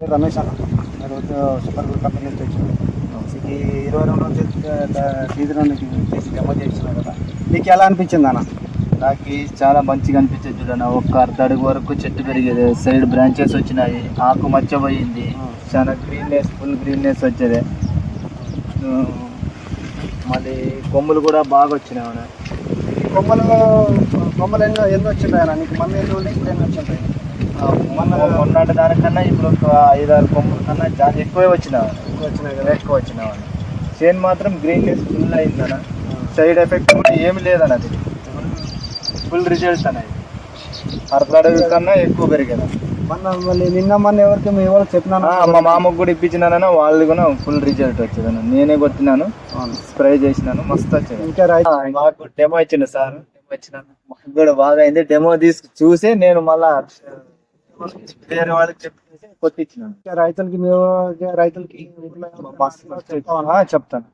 రమేష్ అన్న. నేను super group company నుంచి వచ్చాను. ఈ ఇరవై రెండు రోజులు సీజన్ చేసి డెమో చేసిన కదా. నీకు ఎలా అనిపించింది అన్న? నాకు చాలా మంచిగా అనిపించేది చూడన్న ఒక్క అర్ధ అడుగు వరకు చెట్టు పెరిగేది. సైడ్ బ్రాంచెస్ వచ్చినాయి. ఆకు మచ్చపోయింది చాలా గ్రీన్నెస్ ఫుల్ గ్రీన్నెస్ వచ్చేది. మళ్ళీ కొమ్ములు కూడా బాగా వచ్చినాయి కొమ్మలు కొమ్మలు ఎన్నో ఎన్నో వచ్చింటాయి అన్న? నీకు మొన్న ఎన్నో ఉన్నాయి? ఇప్పుడు ఎన్నో వచ్చింటాయి? మొన్నటి దానికన్నా ఇప్పుడు ఒక ఐదారు కొమ్ముల కన్నా చాలా ఎక్కువే వచ్చినావు ఎక్కువ వచ్చినావు చేను మాత్రం గ్రీన్నెస్ ఫుల్ అయిందన్న సైడ్ ఎఫెక్ట్ కూడా ఏమి లేదన్న అది. ఫుల్ రిజల్ట్స్ అనేది అర్ధ అడుగు కన్నా ఎక్కువ పెరిగేది మొన్న మళ్ళీ నిన్న మొన్న ఎవరికి మీ ఎవరికి చెప్పినాను ఆ, మా మామకు కూడా ఇప్పించినానన్న వాళ్ళు కూడా ఫుల్ రిజల్ట్ వచ్చేదన్న. నేనే కొట్టినాను. స్ప్రే చేసినాను. మస్తు వచ్చేది ఇంకా మాకు డెమో ఇచ్చిండు సార్. డెమో ఇచ్చినాను. కూడా బాగా అయింది డెమో తీసుకు చూసి నేను మళ్ళా వేరే వాళ్ళకి చెప్పేసి కొట్టించినాను. రైతులకి మీరు రైతులకి చెప్తాను.